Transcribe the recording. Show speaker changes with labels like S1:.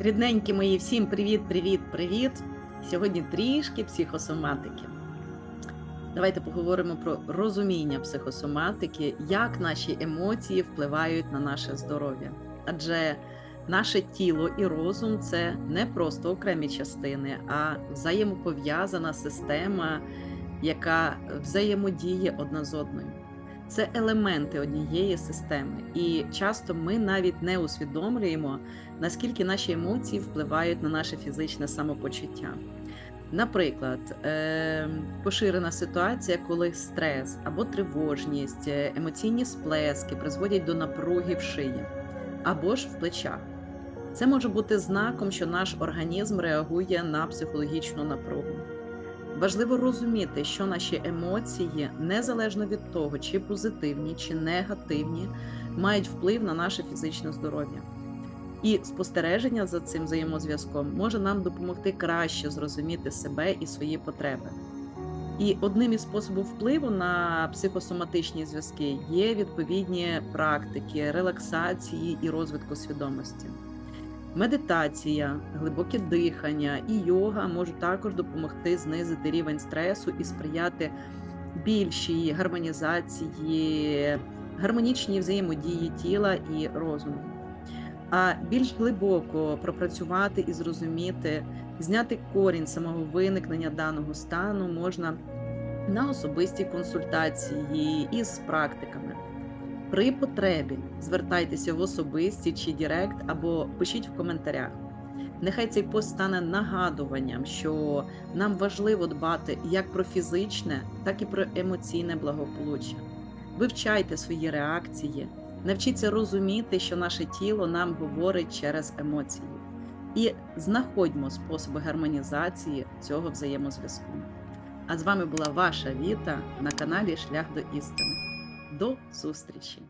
S1: Рідненькі мої, всім привіт, привіт, привіт! Сьогодні трішки психосоматики. Давайте поговоримо про розуміння психосоматики, як наші емоції впливають на наше здоров'я. Адже наше тіло і розум це не просто окремі частини, а взаємопов'язана система, яка взаємодіє одна з одною. Це елементи однієї системи, і часто ми навіть не усвідомлюємо, наскільки наші емоції впливають на наше фізичне самопочуття. Наприклад, е, поширена ситуація, коли стрес або тривожність, е, емоційні сплески призводять до напруги в шиї або ж в плечах. Це може бути знаком, що наш організм реагує на психологічну напругу. Важливо розуміти, що наші емоції, незалежно від того, чи позитивні, чи негативні, мають вплив на наше фізичне здоров'я. І спостереження за цим взаємозв'язком може нам допомогти краще зрозуміти себе і свої потреби. І одним із способів впливу на психосоматичні зв'язки є відповідні практики релаксації і розвитку свідомості. Медитація, глибоке дихання і йога можуть також допомогти знизити рівень стресу і сприяти більшій гармонізації, гармонічній взаємодії тіла і розуму. А більш глибоко пропрацювати і зрозуміти, зняти корінь самого виникнення даного стану можна на особистій консультації із практиками. При потребі звертайтеся в особисті чи Дірект або пишіть в коментарях. Нехай цей пост стане нагадуванням, що нам важливо дбати як про фізичне, так і про емоційне благополуччя. Вивчайте свої реакції, навчіться розуміти, що наше тіло нам говорить через емоції, і знаходьмо способи гармонізації цього взаємозв'язку. А з вами була ваша Віта на каналі Шлях до істини. До зустрічі!